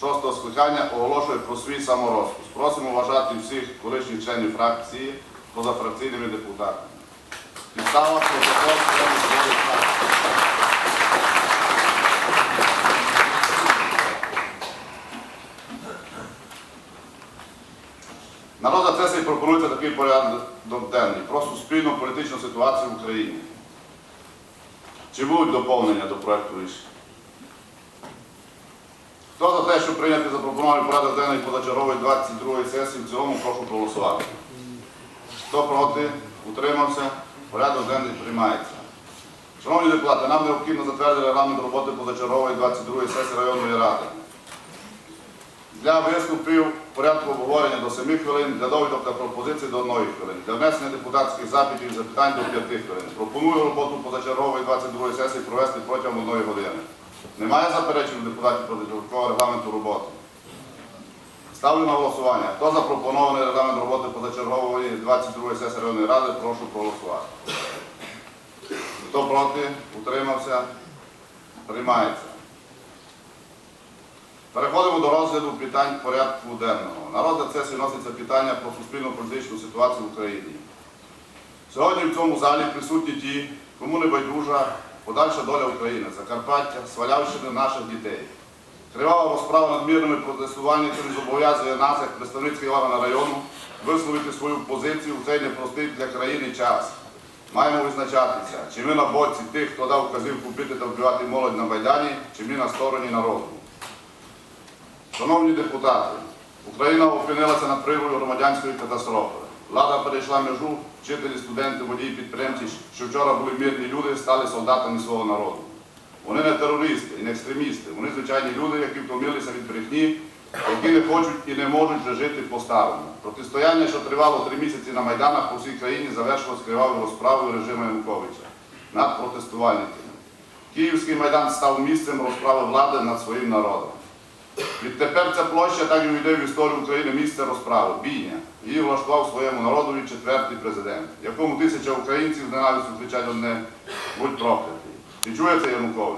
шостого скликання оголошує про свій саморозпуск. Просимо вважати всіх колишніх членів фракції позафракційними депутатами. Підстава протокол своєї фракції. Пропонується такий порядок денний про суспільну політичну ситуацію в Україні. Чи будуть доповнення до проекту рішення? Хто за те, щоб прийняти запропонований порядок денний позачергової 22 сесії в цілому, прошу проголосувати. Хто проти? Утримався? Порядок денний приймається. Шановні депутати, нам необхідно затвердити регламент роботи позачергової 22 сесії районної ради. Для виступів порядку обговорення до 7 хвилин, для довідок та пропозицій до 1 хвилини, для внесення депутатських запитів і запитань до 5 хвилин. Пропоную роботу позачергової 22 сесії провести протягом 1 години. Немає заперечень депутатів проти додаткового регламенту роботи? Ставлю на голосування. Хто за пропонований регламент роботи позачергової 22 сесії районної ради, прошу проголосувати. Хто проти? Утримався? Приймається. Переходимо до розгляду питань порядку денного. На розгляд сесії вноситься питання про суспільну політичну ситуацію в Україні. Сьогодні в цьому залі присутні ті, кому не байдужа подальша доля України, Закарпаття, Свалявщини наших дітей. Кривава розправа над мирними протестувальниками зобов'язує нас, як представницький орган району, висловити свою позицію в цей непростий для країни час. Маємо визначатися, чи ми на боці тих, хто дав вказівку бити та вбивати молодь на Майдані, чи ми на стороні народу. Шановні депутати, Україна опинилася на привою громадянської катастрофи. Влада перейшла межу, вчителі, студенти, водії, підприємці, що вчора були мирні люди, стали солдатами свого народу. Вони не терористи і не екстремісти, вони звичайні люди, які втомилися від брехні, які не хочуть і не можуть вже жити по-старому. Протистояння, що тривало три місяці на Майданах по всій країні, завершилось кривавою розправою режиму Януковича над протестувальниками. Київський майдан став місцем розправи влади над своїм народом. Відтепер ця площа так і увійде в історію України місце розправи, бійня. Її влаштував своєму народові четвертий президент, якому тисяча українців з ненавистю кричать одне будь проклятий. І чує це Янукович.